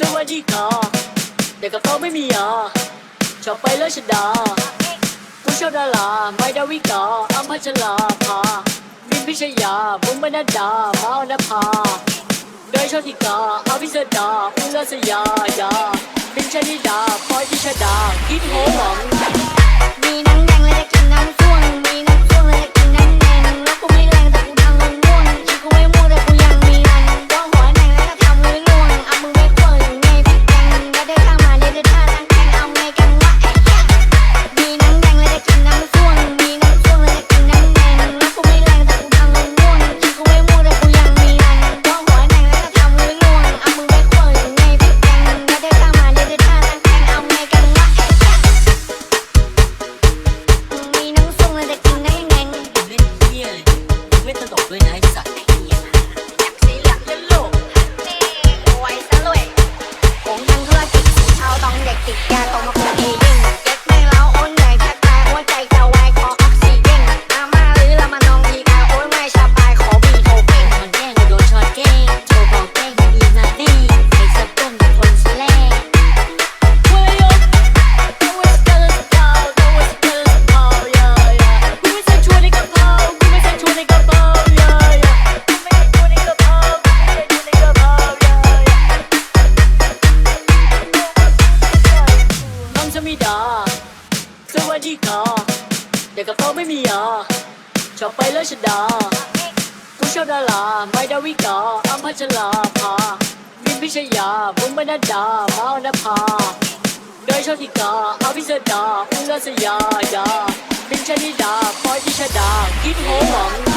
สวัสดีค่ะแต่กับเขาไม่มีอะชอบไปแล้วชดาผู้ชอบดาราไม่ดาวิกาอัมพัชลาภาบินพิชยาบุ้มบนาดาพาวนภาโดยชอบทิกาอาภิสดาอุลสยายาบินชนิดาคอยพิชดาคิดโหหวังมีนัง สวัสดีค่ะเด็กกระเขาไม่มีอะชอบไปเล้ฉันดาผู้ชอบดาราไม่ดาวิกาอัมพัชลาภามินพิชยาบุญบรรดาบ้าอนภาโดยชอบทิกาอาภิสดาอุลสยายาเป็นชนิดาพอยที่ชดาคิดวหวัง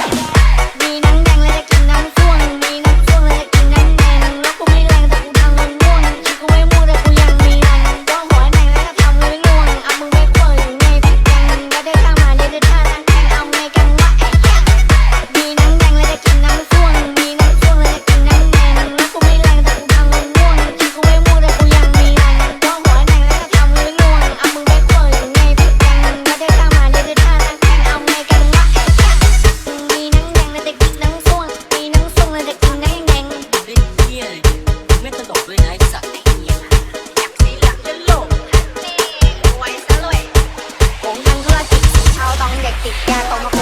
ตกด้วยนะไอ้สัตว์สีหลังจะโหลกนี่รวยซะรวยผมทำธุรกิจช้าตองเด็กติดยาตองมา